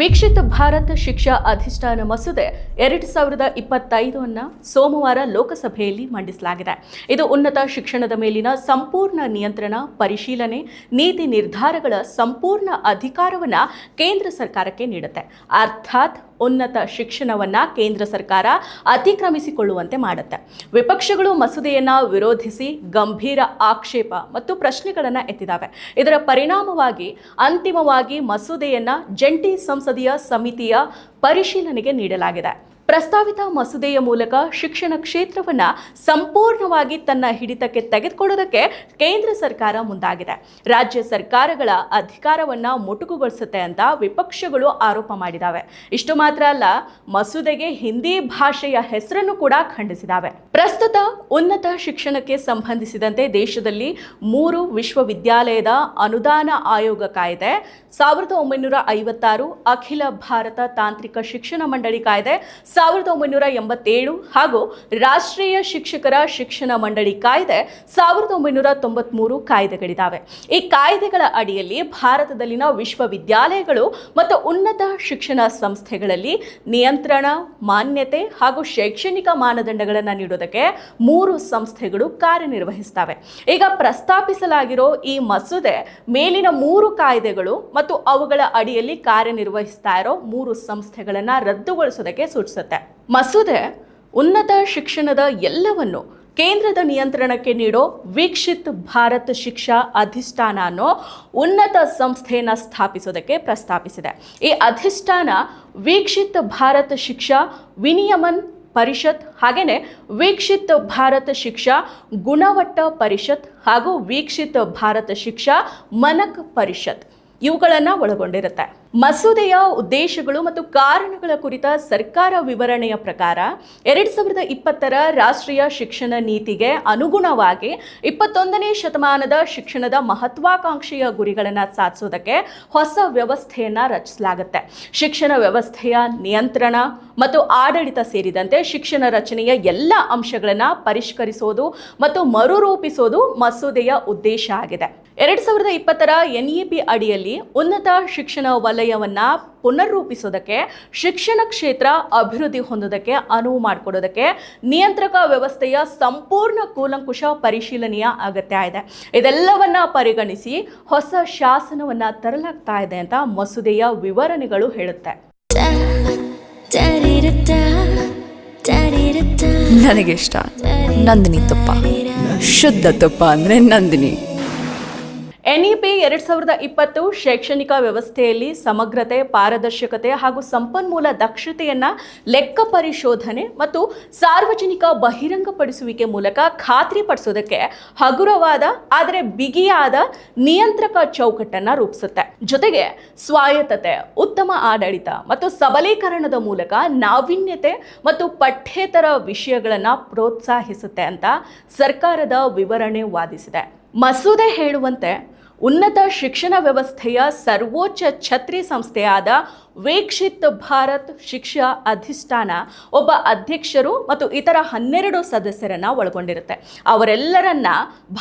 ವೀಕ್ಷಿತ ಭಾರತ ಶಿಕ್ಷಾ ಅಧಿಷ್ಠಾನ ಮಸೂದೆ ಎರಡು ಸಾವಿರದ ಇಪ್ಪತ್ತೈದನ್ನು ಸೋಮವಾರ ಲೋಕಸಭೆಯಲ್ಲಿ ಮಂಡಿಸಲಾಗಿದೆ. ಇದು ಉನ್ನತ ಶಿಕ್ಷಣದ ಮೇಲಿನ ಸಂಪೂರ್ಣ ನಿಯಂತ್ರಣ, ಪರಿಶೀಲನೆ, ನೀತಿ ನಿರ್ಧಾರಗಳ ಸಂಪೂರ್ಣ ಅಧಿಕಾರವನ್ನ ಕೇಂದ್ರ ಸರ್ಕಾರಕ್ಕೆ ನೀಡುತ್ತೆ. ಅರ್ಥಾತ್ ಉನ್ನತ ಶಿಕ್ಷಣವನ್ನು ಕೇಂದ್ರ ಸರ್ಕಾರ ಅತಿಕ್ರಮಿಸಿಕೊಳ್ಳುವಂತೆ ಮಾಡುತ್ತೆ. ವಿಪಕ್ಷಗಳು ಮಸೂದೆಯನ್ನು ವಿರೋಧಿಸಿ ಗಂಭೀರ ಆಕ್ಷೇಪ ಮತ್ತು ಪ್ರಶ್ನೆಗಳನ್ನು ಎತ್ತಿದ್ದಾವೆ ಇದರ ಪರಿಣಾಮವಾಗಿ ಅಂತಿಮವಾಗಿ ಮಸೂದೆಯನ್ನು ಜಂಟಿ ಸಂಸದೀಯ ಸಮಿತಿಯ ಪರಿಶೀಲನೆಗೆ ನೀಡಲಾಗಿದೆ. ಪ್ರಸ್ತಾವಿತ ಮಸೂದೆಯ ಮೂಲಕ ಶಿಕ್ಷಣ ಕ್ಷೇತ್ರವನ್ನ ಸಂಪೂರ್ಣವಾಗಿ ತನ್ನ ಹಿಡಿತಕ್ಕೆ ತೆಗೆದುಕೊಳ್ಳೋದಕ್ಕೆ ಕೇಂದ್ರ ಸರ್ಕಾರ ಮುಂದಾಗಿದೆ. ರಾಜ್ಯ ಸರ್ಕಾರಗಳ ಅಧಿಕಾರವನ್ನ ಮೊಟಕುಗೊಳಿಸುತ್ತೆ ಅಂತ ವಿಪಕ್ಷಗಳು ಆರೋಪ ಮಾಡಿದಾವೆ. ಇಷ್ಟು ಮಾತ್ರ ಅಲ್ಲ, ಮಸೂದೆಗೆ ಹಿಂದಿ ಭಾಷೆಯ ಹೆಸರನ್ನು ಕೂಡ ಖಂಡಿಸಿದಾವೆ. ಪ್ರಸ್ತುತ ಉನ್ನತ ಶಿಕ್ಷಣಕ್ಕೆ ಸಂಬಂಧಿಸಿದಂತೆ ದೇಶದಲ್ಲಿ ಮೂರು ವಿಶ್ವವಿದ್ಯಾಲಯದ ಅನುದಾನ ಆಯೋಗ ಕಾಯ್ದೆ, ಸಾವಿರದ ಒಂಬೈನೂರ ಐವತ್ತಾರು ಅಖಿಲ ಭಾರತ ತಾಂತ್ರಿಕ ಶಿಕ್ಷಣ ಮಂಡಳಿ ಕಾಯ್ದೆ ಸಾವಿರದ ಒಂಬೈನೂರ ಎಂಬತ್ತೇಳು ಹಾಗೂ ರಾಷ್ಟ್ರೀಯ ಶಿಕ್ಷಕರ ಶಿಕ್ಷಣ ಮಂಡಳಿ ಕಾಯ್ದೆ ಸಾವಿರದ ಒಂಬೈನೂರ ತೊಂಬತ್ಮೂರು ಕಾಯ್ದೆಗಳಿದ್ದಾವೆ ಈ ಕಾಯ್ದೆಗಳ ಅಡಿಯಲ್ಲಿ ಭಾರತದಲ್ಲಿನ ವಿಶ್ವವಿದ್ಯಾಲಯಗಳು ಮತ್ತು ಉನ್ನತ ಶಿಕ್ಷಣ ಸಂಸ್ಥೆಗಳಲ್ಲಿ ನಿಯಂತ್ರಣ, ಮಾನ್ಯತೆ ಹಾಗೂ ಶೈಕ್ಷಣಿಕ ಮಾನದಂಡಗಳನ್ನು ನೀಡೋದಕ್ಕೆ ಮೂರು ಸಂಸ್ಥೆಗಳು ಕಾರ್ಯನಿರ್ವಹಿಸ್ತವೆ. ಈಗ ಪ್ರಸ್ತಾಪಿಸಲಾಗಿರೋ ಈ ಮಸೂದೆ ಮೇಲಿನ ಮೂರು ಕಾಯ್ದೆಗಳು ಮತ್ತು ಅವುಗಳ ಅಡಿಯಲ್ಲಿ ಕಾರ್ಯನಿರ್ವಹಿಸ್ತಾ ಇರೋ ಮೂರು ಸಂಸ್ಥೆಗಳನ್ನು ರದ್ದುಗೊಳಿಸೋದಕ್ಕೆ ಸೂಚಿಸುತ್ತೆ. ಮಸೂದೆ ಉನ್ನತ ಶಿಕ್ಷಣದ ಎಲ್ಲವನ್ನು ಕೇಂದ್ರದ ನಿಯಂತ್ರಣಕ್ಕೆ ನೀಡೋ ವೀಕ್ಷಿತ್ ಭಾರತ್ ಶಿಕ್ಷಾ ಅಧಿಷ್ಠಾನ ಅನ್ನೋ ಉನ್ನತ ಸಂಸ್ಥೆಯನ್ನು ಸ್ಥಾಪಿಸೋದಕ್ಕೆ ಪ್ರಸ್ತಾಪಿಸಿದೆ. ಈ ಅಧಿಷ್ಠಾನ ವೀಕ್ಷಿತ್ ಭಾರತ್ ಶಿಕ್ಷಾ ವಿನಿಯಮನ್ ಪರಿಷತ್ ಹಾಗೆಯೇ ವೀಕ್ಷಿತ್ ಭಾರತ ಶಿಕ್ಷಾ ಗುಣವಟ್ಟ ಪರಿಷತ್ ಹಾಗೂ ವೀಕ್ಷಿತ್ ಭಾರತ ಶಿಕ್ಷಾ ಮನಕ್ ಪರಿಷತ್ ಇವುಗಳನ್ನು ಒಳಗೊಂಡಿರುತ್ತೆ. ಮಸೂದೆಯ ಉದ್ದೇಶಗಳು ಮತ್ತು ಕಾರಣಗಳ ಕುರಿತ ಸರ್ಕಾರ ವಿವರಣೆಯ ಪ್ರಕಾರ ಎರಡು ಸಾವಿರದ ಇಪ್ಪತ್ತರ ರಾಷ್ಟ್ರೀಯ ಶಿಕ್ಷಣ ನೀತಿಗೆ ಅನುಗುಣವಾಗಿ ಇಪ್ಪತ್ತೊಂದನೇ ಶತಮಾನದ ಶಿಕ್ಷಣದ ಮಹತ್ವಾಕಾಂಕ್ಷೆಯ ಗುರಿಗಳನ್ನು ಸಾಧಿಸೋದಕ್ಕೆ ಹೊಸ ವ್ಯವಸ್ಥೆಯನ್ನು ರಚಿಸಲಾಗುತ್ತೆ. ಶಿಕ್ಷಣ ವ್ಯವಸ್ಥೆಯ ನಿಯಂತ್ರಣ ಮತ್ತು ಆಡಳಿತ ಸೇರಿದಂತೆ ಶಿಕ್ಷಣ ರಚನೆಯ ಎಲ್ಲ ಅಂಶಗಳನ್ನು ಪರಿಷ್ಕರಿಸೋದು ಮತ್ತು ಮರುರೂಪಿಸೋದು ಮಸೂದೆಯ ಉದ್ದೇಶ ಆಗಿದೆ. ಎರಡು ಸಾವಿರದ ಇಪ್ಪತ್ತರ ಎನ್ ಇ ಪಿ ಅಡಿಯಲ್ಲಿ ಉನ್ನತ ಶಿಕ್ಷಣ ವಲಯವನ್ನ ಪುನರ್ರೂಪಿಸೋದಕ್ಕೆ ಶಿಕ್ಷಣ ಕ್ಷೇತ್ರ ಅಭಿವೃದ್ಧಿ ಹೊಂದೋದಕ್ಕೆ ಅನುವು ಮಾಡಿಕೊಡೋದಕ್ಕೆ ನಿಯಂತ್ರಕ ವ್ಯವಸ್ಥೆಯ ಸಂಪೂರ್ಣ ಕೂಲಂಕುಷ ಪರಿಶೀಲನೆಯ ಅಗತ್ಯ ಇದೆ. ಇದೆಲ್ಲವನ್ನ ಪರಿಗಣಿಸಿ ಹೊಸ ಶಾಸನವನ್ನ ತರಲಾಗ್ತಾ ಇದೆ ಅಂತ ಮಸೂದೆಯ ವಿವರಣೆಗಳು ಹೇಳುತ್ತೆ. ನನಗೆ ಇಷ್ಟ. ನಂದಿನಿ ತುಪ್ಪ. ಶುದ್ಧ ತುಪ್ಪ ಅಂದರೆ ನಂದಿನಿ. ಎನ್ ಇ ಪಿ ಎರಡು ಸಾವಿರದ ಇಪ್ಪತ್ತು ಶೈಕ್ಷಣಿಕ ವ್ಯವಸ್ಥೆಯಲ್ಲಿ ಸಮಗ್ರತೆ, ಪಾರದರ್ಶಕತೆ ಹಾಗೂ ಸಂಪನ್ಮೂಲ ದಕ್ಷತೆಯನ್ನು ಲೆಕ್ಕ ಪರಿಶೋಧನೆ ಮತ್ತು ಸಾರ್ವಜನಿಕ ಬಹಿರಂಗಪಡಿಸುವಿಕೆ ಮೂಲಕ ಖಾತ್ರಿಪಡಿಸೋದಕ್ಕೆ ಹಗುರವಾದ, ಆದರೆ ಬಿಗಿಯಾದ ನಿಯಂತ್ರಕ ಚೌಕಟ್ಟನ್ನು ರೂಪಿಸುತ್ತೆ. ಜೊತೆಗೆ ಸ್ವಾಯತ್ತತೆ, ಉತ್ತಮ ಆಡಳಿತ ಮತ್ತು ಸಬಲೀಕರಣದ ಮೂಲಕ ನಾವೀನ್ಯತೆ ಮತ್ತು ಪಠ್ಯೇತರ ವಿಷಯಗಳನ್ನು ಪ್ರೋತ್ಸಾಹಿಸುತ್ತೆ ಅಂತ ಸರ್ಕಾರದ ವಿವರಣೆ ವಾದಿಸಿದೆ. ಮಸೂದೆ ಹೇಳುವಂತೆ ಉನ್ನತ ಶಿಕ್ಷಣ ವ್ಯವಸ್ಥೆಯ ಸರ್ವೋಚ್ಚ ಛತ್ರಿ ಸಂಸ್ಥೆಯಾದ ವೀಕ್ಷಿತ್ ಭಾರತ್ ಶಿಕ್ಷಾ ಅಧಿಷ್ಠಾನ ಒಬ್ಬ ಅಧ್ಯಕ್ಷರು ಮತ್ತು ಇತರ ಹನ್ನೆರಡು ಸದಸ್ಯರನ್ನ ಒಳಗೊಂಡಿರುತ್ತೆ. ಅವರೆಲ್ಲರನ್ನ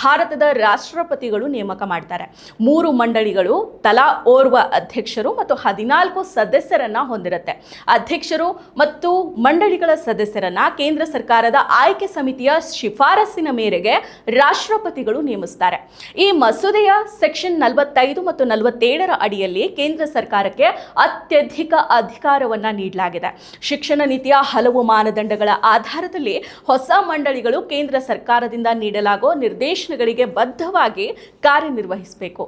ಭಾರತದ ರಾಷ್ಟ್ರಪತಿಗಳು ನೇಮಕ ಮಾಡ್ತಾರೆ. ಮೂರು ಮಂಡಳಿಗಳು ತಲಾ ಓರ್ವ ಅಧ್ಯಕ್ಷರು ಮತ್ತು ಹದಿನಾಲ್ಕು ಸದಸ್ಯರನ್ನ ಹೊಂದಿರುತ್ತೆ. ಅಧ್ಯಕ್ಷರು ಮತ್ತು ಮಂಡಳಿಗಳ ಸದಸ್ಯರನ್ನ ಕೇಂದ್ರ ಸರ್ಕಾರದ ಆಯ್ಕೆ ಸಮಿತಿಯ ಶಿಫಾರಸ್ಸಿನ ಮೇರೆಗೆ ರಾಷ್ಟ್ರಪತಿಗಳು ನೇಮಿಸ್ತಾರೆ. ಈ ಮಸೂದೆಯ ಸೆಕ್ಷನ್ ನಲವತ್ತೈದು ಮತ್ತು ನಲವತ್ತೇಳರ ಅಡಿಯಲ್ಲಿ ಕೇಂದ್ರ ಸರ್ಕಾರಕ್ಕೆ ಅತ್ಯಧಿಕ ಅಧಿಕಾರವನ್ನ ನೀಡಲಾಗಿದೆ. ಶಿಕ್ಷಣ ನೀತಿಯ ಹಲವು ಮಾನದಂಡಗಳ ಆಧಾರದಲ್ಲಿ ಹೊಸ ಮಂಡಳಿಗಳು ಕೇಂದ್ರ ಸರ್ಕಾರದಿಂದ ನೀಡಲಾಗೋ ನಿರ್ದೇಶನಗಳಿಗೆ ಬದ್ಧವಾಗಿ ಕಾರ್ಯನಿರ್ವಹಿಸಬೇಕು.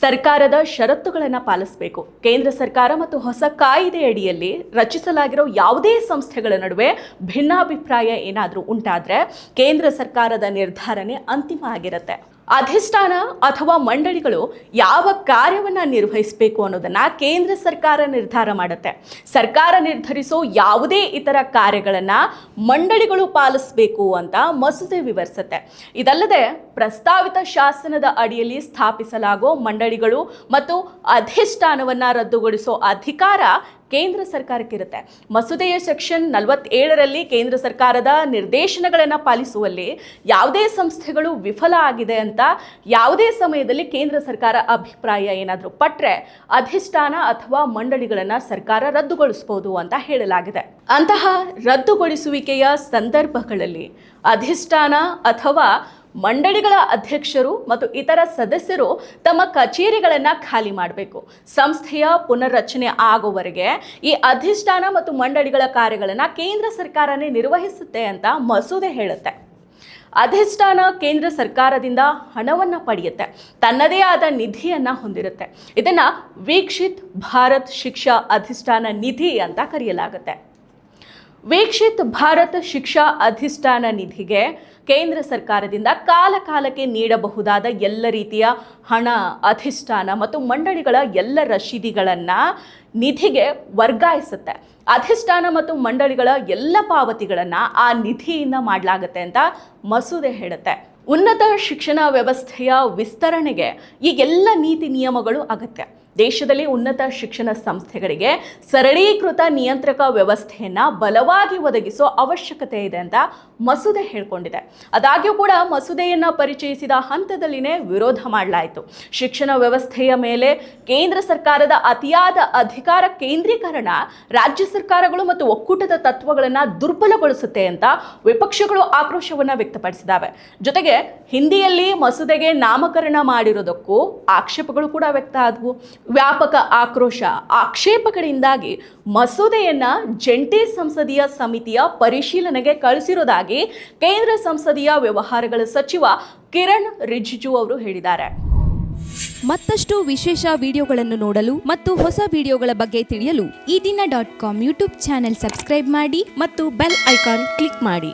ಸರ್ಕಾರದ ಷರತ್ತುಗಳನ್ನು ಪಾಲಿಸಬೇಕು. ಕೇಂದ್ರ ಸರ್ಕಾರ ಮತ್ತು ಹೊಸ ಕಾಯಿದೆಯಡಿಯಲ್ಲಿ ರಚಿಸಲಾಗಿರೋ ಯಾವುದೇ ಸಂಸ್ಥೆಗಳ ನಡುವೆ ಭಿನ್ನಾಭಿಪ್ರಾಯ ಏನಾದರೂ ಉಂಟಾದರೆ ಕೇಂದ್ರ ಸರ್ಕಾರದ ನಿರ್ಧಾರನೆ ಅಂತಿಮ ಆಗಿರುತ್ತೆ. ಅಧಿಷ್ಠಾನ ಅಥವಾ ಮಂಡಳಿಗಳು ಯಾವ ಕಾರ್ಯವನ್ನು ನಿರ್ವಹಿಸಬೇಕು ಅನ್ನೋದನ್ನು ಕೇಂದ್ರ ಸರ್ಕಾರ ನಿರ್ಧಾರ ಮಾಡುತ್ತೆ. ಸರ್ಕಾರ ನಿರ್ಧರಿಸೋ ಯಾವುದೇ ಇತರ ಕಾರ್ಯಗಳನ್ನು ಮಂಡಳಿಗಳು ಪಾಲಿಸಬೇಕು ಅಂತ ಮಸೂದೆ ವಿವರಿಸುತ್ತೆ. ಇದಲ್ಲದೆ ಪ್ರಸ್ತಾವಿತ ಶಾಸನದ ಅಡಿಯಲ್ಲಿ ಸ್ಥಾಪಿಸಲಾಗೋ ಮಂಡಳಿಗಳು ಮತ್ತು ಅಧಿಷ್ಠಾನವನ್ನು ರದ್ದುಗೊಳಿಸೋ ಅಧಿಕಾರ ಕೇಂದ್ರ ಸರ್ಕಾರಕ್ಕಿರುತ್ತೆ. ಮಸೂದೆಯ ಸೆಕ್ಷನ್ ನಲವತ್ತೇಳರಲ್ಲಿ ಕೇಂದ್ರ ಸರ್ಕಾರದ ನಿರ್ದೇಶನಗಳನ್ನು ಪಾಲಿಸುವಲ್ಲಿ ಯಾವುದೇ ಸಂಸ್ಥೆಗಳು ವಿಫಲ ಆಗಿದೆ ಅಂತ ಯಾವುದೇ ಸಮಯದಲ್ಲಿ ಕೇಂದ್ರ ಸರ್ಕಾರ ಅಭಿಪ್ರಾಯ ಏನಾದರೂ ಪಟ್ಟರೆ ಅಧಿಷ್ಠಾನ ಅಥವಾ ಮಂಡಳಿಗಳನ್ನು ಸರ್ಕಾರ ರದ್ದುಗೊಳಿಸಬಹುದು ಅಂತ ಹೇಳಲಾಗಿದೆ. ಅಂತಹ ರದ್ದುಗೊಳಿಸುವಿಕೆಯ ಸಂದರ್ಭಗಳಲ್ಲಿ ಅಧಿಷ್ಠಾನ ಅಥವಾ ಮಂಡಳಿಗಳ ಅಧ್ಯಕ್ಷರು ಮತ್ತು ಇತರ ಸದಸ್ಯರು ತಮ್ಮ ಕಚೇರಿಗಳನ್ನು ಖಾಲಿ ಮಾಡಬೇಕು. ಸಂಸ್ಥೆಯ ಪುನರ್ರಚನೆ ಆಗುವವರೆಗೆ ಈ ಅಧಿಷ್ಠಾನ ಮತ್ತು ಮಂಡಳಿಗಳ ಕಾರ್ಯಗಳನ್ನು ಕೇಂದ್ರ ಸರ್ಕಾರನೇ ನಿರ್ವಹಿಸುತ್ತೆ ಅಂತ ಮಸೂದೆ ಹೇಳುತ್ತೆ. ಅಧಿಷ್ಠಾನ ಕೇಂದ್ರ ಸರ್ಕಾರದಿಂದ ಹಣವನ್ನು ಪಡೆಯುತ್ತೆ. ತನ್ನದೇ ಆದ ನಿಧಿಯನ್ನು ಹೊಂದಿರುತ್ತೆ. ಇದನ್ನು ವೀಕ್ಷಿತ್ ಭಾರತ್ ಶಿಕ್ಷಾ ಅಧಿಷ್ಠಾನ ನಿಧಿ ಅಂತ ಕರೆಯಲಾಗುತ್ತೆ. ವೀಕ್ಷಿತ್ ಭಾರತ್ ಶಿಕ್ಷಾ ಅಧಿಷ್ಠಾನ ನಿಧಿಗೆ ಕೇಂದ್ರ ಸರ್ಕಾರದಿಂದ ಕಾಲ ಕಾಲಕ್ಕೆ ನೀಡಬಹುದಾದ ಎಲ್ಲ ರೀತಿಯ ಹಣ, ಅಧಿಷ್ಠಾನ ಮತ್ತು ಮಂಡಳಿಗಳ ಎಲ್ಲ ರಶೀದಿಗಳನ್ನು ನಿಧಿಗೆ ವರ್ಗಾಯಿಸುತ್ತೆ. ಅಧಿಷ್ಠಾನ ಮತ್ತು ಮಂಡಳಿಗಳ ಎಲ್ಲ ಪಾವತಿಗಳನ್ನು ಆ ನಿಧಿಯಿಂದ ಮಾಡಲಾಗುತ್ತೆ ಅಂತ ಮಸೂದೆ ಹೇಳುತ್ತೆ. ಉನ್ನತ ಶಿಕ್ಷಣ ವ್ಯವಸ್ಥೆಯ ವಿಸ್ತರಣೆಗೆ ಈ ಎಲ್ಲ ನೀತಿ ನಿಯಮಗಳು ಅಗತ್ಯ. ದೇಶದಲ್ಲಿ ಉನ್ನತ ಶಿಕ್ಷಣ ಸಂಸ್ಥೆಗಳಿಗೆ ಸರಳೀಕೃತ ನಿಯಂತ್ರಕ ವ್ಯವಸ್ಥೆಯನ್ನು ಬಲವಾಗಿ ಒದಗಿಸೋ ಅವಶ್ಯಕತೆ ಇದೆ ಅಂತ ಮಸೂದೆ ಹೇಳ್ಕೊಂಡಿದೆ. ಆದಾಗ್ಯೂ ಕೂಡ ಮಸೂದೆಯನ್ನು ಪರಿಚಯಿಸಿದ ಹಂತದಲ್ಲಿನೇ ವಿರೋಧ ಮಾಡಲಾಯಿತು. ಶಿಕ್ಷಣ ವ್ಯವಸ್ಥೆಯ ಮೇಲೆ ಕೇಂದ್ರ ಸರ್ಕಾರದ ಅತಿಯಾದ ಅಧಿಕಾರ ಕೇಂದ್ರೀಕರಣ ರಾಜ್ಯ ಸರ್ಕಾರಗಳು ಮತ್ತು ಒಕ್ಕೂಟದ ತತ್ವಗಳನ್ನು ದುರ್ಬಲಗೊಳಿಸುತ್ತೆ ಅಂತ ವಿಪಕ್ಷಗಳು ಆಕ್ರೋಶವನ್ನು ವ್ಯಕ್ತಪಡಿಸಿದಾವೆ. ಜೊತೆಗೆ ಹಿಂದಿಯಲ್ಲಿ ಮಸೂದೆಗೆ ನಾಮಕರಣ ಮಾಡಿರೋದಕ್ಕೂ ಆಕ್ಷೇಪಗಳು ಕೂಡ ವ್ಯಕ್ತ ಆದವು. ವ್ಯಾಪಕ ಆಕ್ರೋಶ ಆಕ್ಷೇಪಗಳಿಂದಾಗಿ ಮಸೂದೆಯನ್ನ ಜಂಟಿ ಸಂಸದೀಯ ಸಮಿತಿಯ ಪರಿಶೀಲನೆಗೆ ಕಳಿಸಿರುವುದಾಗಿ ಕೇಂದ್ರ ಸಂಸದೀಯ ವ್ಯವಹಾರಗಳ ಸಚಿವ ಕಿರಣ್ ರಿಜಿಜು ಅವರು ಹೇಳಿದ್ದಾರೆ. ಮತ್ತಷ್ಟು ವಿಶೇಷ ವಿಡಿಯೋಗಳನ್ನು ನೋಡಲು ಮತ್ತು ಹೊಸ ವಿಡಿಯೋಗಳ ಬಗ್ಗೆ ತಿಳಿಯಲು Eedina dot com YouTube channel subscribe ಮಾಡಿ ಮತ್ತು ಬೆಲ್ ಐಕಾನ್ ಕ್ಲಿಕ್ ಮಾಡಿ.